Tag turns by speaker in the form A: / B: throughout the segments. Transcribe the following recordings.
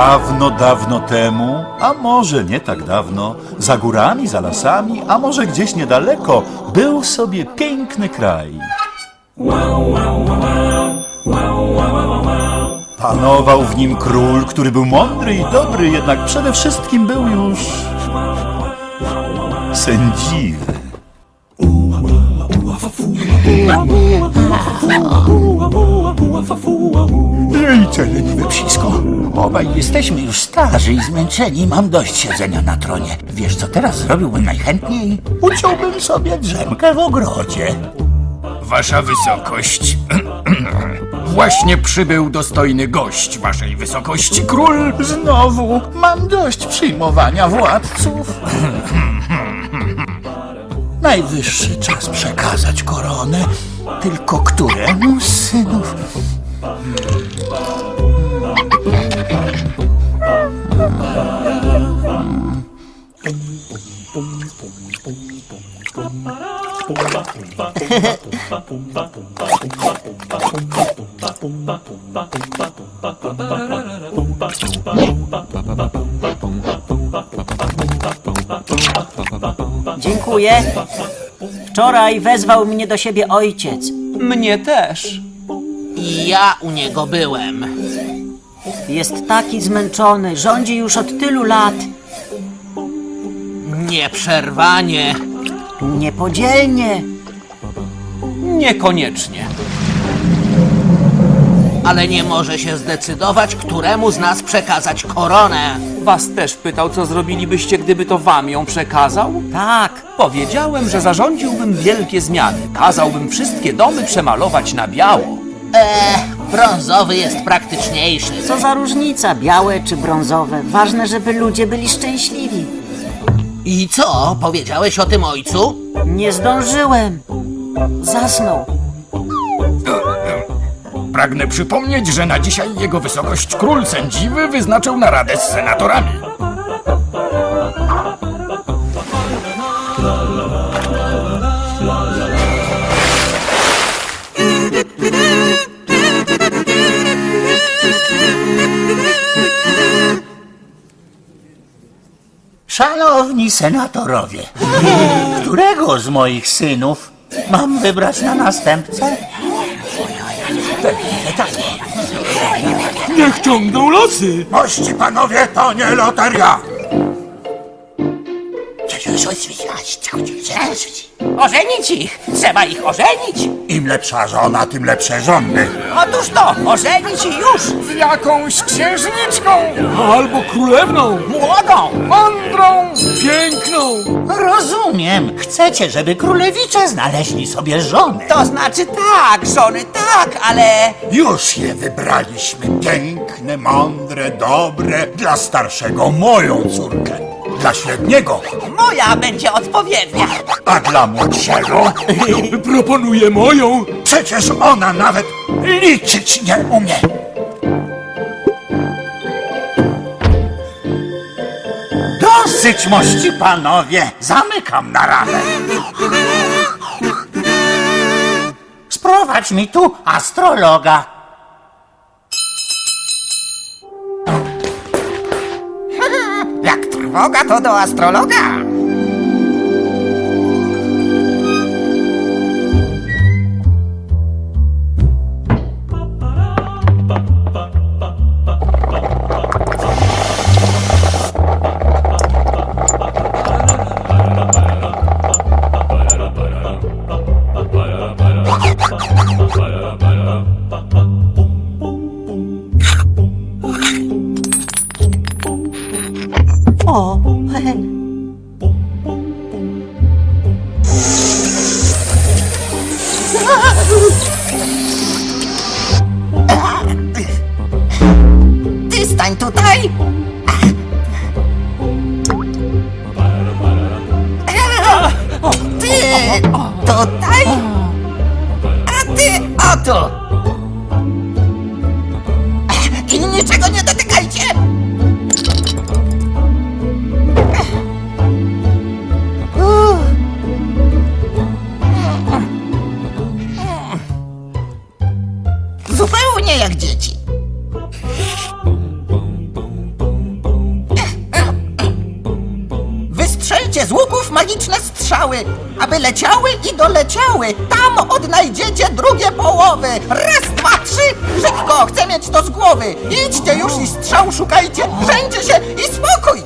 A: Dawno, dawno temu, a może nie tak dawno, za górami, za lasami, a może gdzieś niedaleko, był sobie piękny kraj. Panował w nim król, który był mądry i dobry, jednak przede wszystkim był już sędziwy.
B: Ejcze, leniwe psisko. Obaj jesteśmy już starzy i zmęczeni. Mam dość siedzenia na tronie. Wiesz, co teraz zrobiłbym najchętniej? Uciąłbym sobie drzemkę w ogrodzie.
C: Wasza wysokość. Właśnie przybył dostojny gość waszej wysokości, król.
B: Znowu mam dość przyjmowania władców. Najwyższy czas przekazać koronę. Tylko któremu z synów?
D: Dziękuję. Wczoraj wezwał mnie do siebie ojciec.
E: Mnie też.
F: I ja u niego byłem.
D: Jest taki zmęczony, rządzi już od tylu lat.
F: Nieprzerwanie.
D: Niepodzielnie.
E: Niekoniecznie.
F: Ale nie może się zdecydować, któremu z nas przekazać koronę.
E: Was też pytał, co zrobilibyście, gdyby to wam ją przekazał?
D: Tak,
E: Powiedziałem, że zarządziłbym wielkie zmiany. Kazałbym wszystkie domy przemalować na biało.
F: Brązowy jest praktyczniejszy.
D: co za różnica, białe czy brązowe. Ważne, żeby ludzie byli szczęśliwi.
F: I co? Powiedziałeś o tym ojcu?
D: Nie zdążyłem. Zasnął.
C: Pragnę przypomnieć, że na dzisiaj jego wysokość król sędziwy wyznaczył naradę z senatorami.
B: Szanowni senatorowie, którego z moich synów mam wybrać na następcę? Tak.
C: Niech ciągną losy!
B: Mości panowie, to nie loteria!
F: Ożenić ich! Trzeba ich ożenić!
B: Im lepsza żona, tym lepsze żony.
F: Otóż to, ożenić i już!
C: Z jakąś księżniczką! Albo królewną!
F: Młodą!
C: Mądrą! Piękną!
B: Rozumiem. Chcecie, żeby królewicze znaleźli sobie żony.
F: To znaczy tak, żony tak, ale...
B: Już je wybraliśmy. Piękne, mądre, dobre. Dla starszego moją córkę. Dla średniego,
F: Moja będzie odpowiednia.
B: a dla młodszego
C: Proponuję moją!
B: przecież ona nawet liczyć nie umie. Dosyć mości panowie, zamykam naradę. Sprowadź mi tu astrologa.
F: Trwoga, to do astrologa. Stań tutaj! Ty tutaj! A ty oto! I niczego nie dotykajcie! Zupełnie jak dzieci.
G: Magiczne strzały, aby leciały i doleciały. Tam odnajdziecie drugie połowy. Raz, dwa, trzy. Szybko, chcę mieć to z głowy. Idźcie już i strzał szukajcie. Rzęcie się i spokój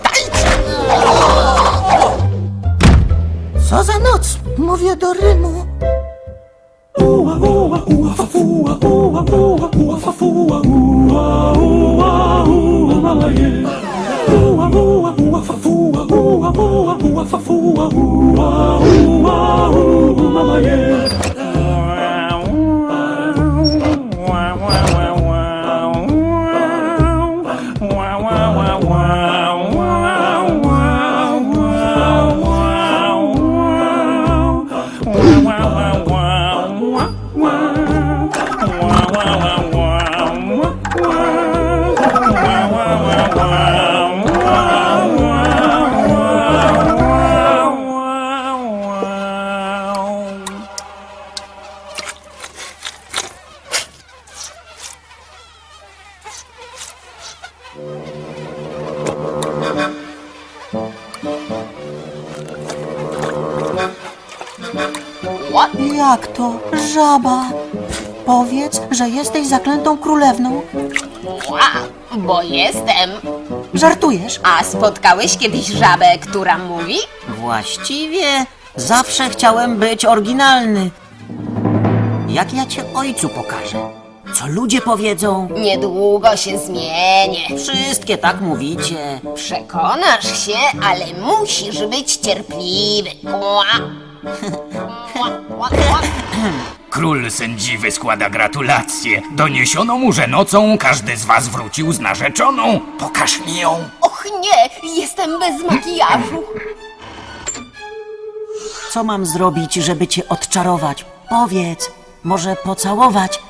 D: Żaba. Powiedz, że jesteś zaklętą królewną.
H: Wow, bo jestem.
D: Żartujesz?
H: A spotkałeś kiedyś żabę, która mówi?
D: Właściwie zawsze chciałem być oryginalny. Jak ja cię ojcu pokażę? Co ludzie powiedzą?
H: Niedługo się zmienię.
D: Wszystkie tak mówicie.
H: Przekonasz się, ale musisz być cierpliwy. Kła, kła.
C: Król sędziwy składa gratulacje. Doniesiono mu, że nocą każdy z was wrócił z narzeczoną. Pokaż mi ją.
H: Och nie, jestem bez makijażu.
D: Co mam zrobić, żeby cię odczarować? Powiedz, może pocałować?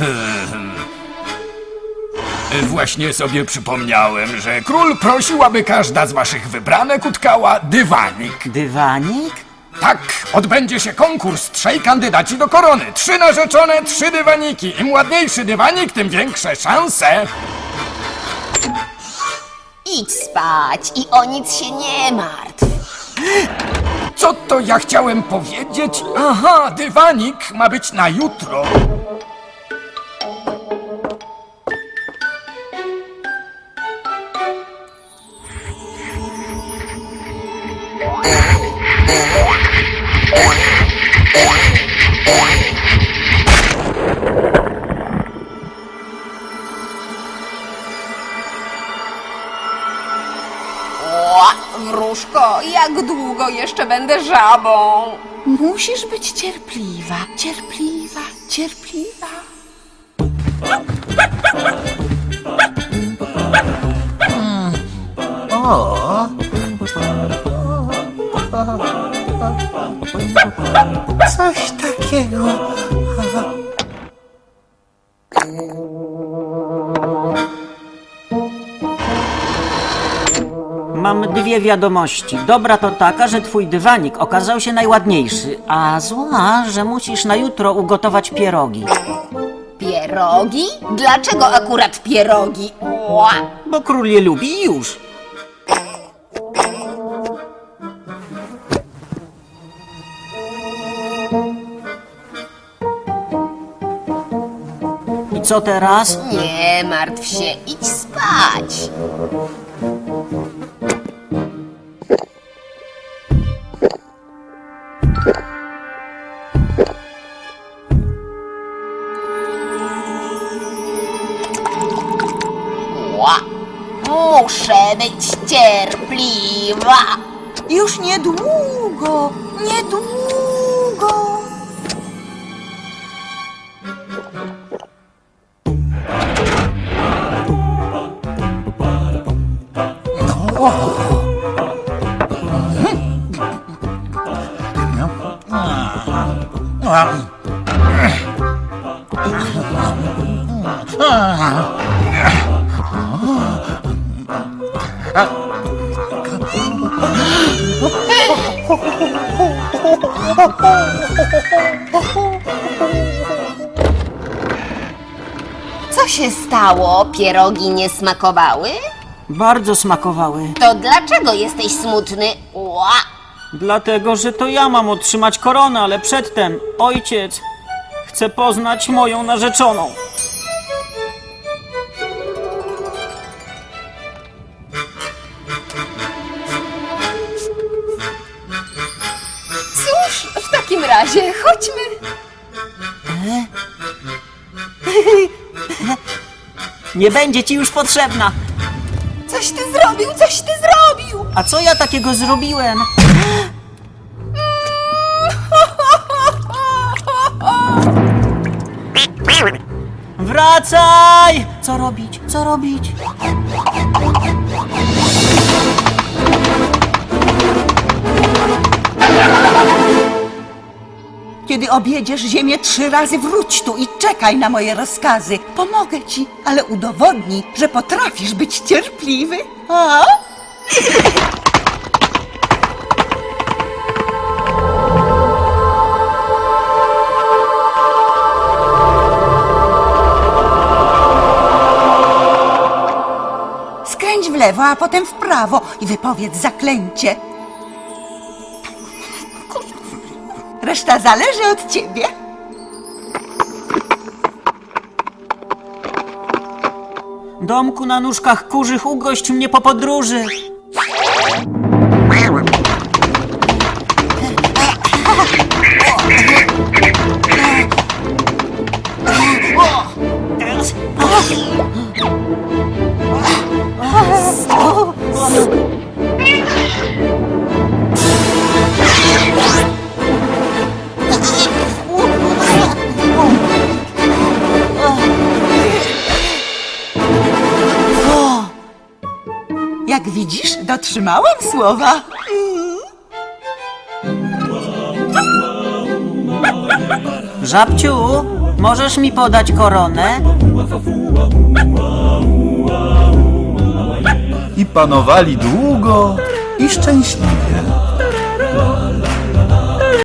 C: Właśnie sobie przypomniałem, że król prosił, aby każda z waszych wybranek utkała dywanik.
D: Dywanik?
C: Tak, odbędzie się konkurs. Trzej kandydaci do korony. Trzy narzeczone, trzy dywaniki. Im ładniejszy dywanik, tym większe szanse.
H: Idź spać i o nic się nie martw.
C: Co to ja chciałem powiedzieć? Aha, dywanik ma być na jutro.
H: Wróżko, jak długo jeszcze będę żabą? Musisz być cierpliwa, cierpliwa, cierpliwa.
B: Coś takiego.
D: Mam dwie wiadomości. Dobra to taka, że twój dywanik okazał się najładniejszy, a zła, że musisz na jutro ugotować pierogi.
H: Pierogi? Dlaczego akurat pierogi? Ła.
D: Bo król je lubi i już. I co teraz?
H: Nie martw się, idź spać. Muszę być cierpliwa.
D: Już niedługo, niedługo.
H: Co się stało? Pierogi nie smakowały?
D: Bardzo smakowały.
H: To dlaczego jesteś smutny? Ła!
I: Dlatego, że to ja mam otrzymać koronę, ale przedtem ojciec chce poznać moją narzeczoną.
H: Razie chodźmy.
D: Nie będzie ci już potrzebna.
H: Coś ty zrobił, coś ty zrobił!
D: A co ja takiego zrobiłem? Wracaj! Co robić? Co robić?
J: Kiedy objedziesz ziemię trzy razy, wróć tu i czekaj na moje rozkazy. Pomogę ci, ale udowodnij, że potrafisz być cierpliwy. A? Skręć w lewo, a potem w prawo i wypowiedz zaklęcie. Reszta zależy od ciebie.
D: Domku na nóżkach kurzych, ugość mnie po podróży.
J: Jak widzisz, dotrzymałam słowa.
D: Żabciu, możesz mi podać koronę?
A: I panowali długo i szczęśliwie.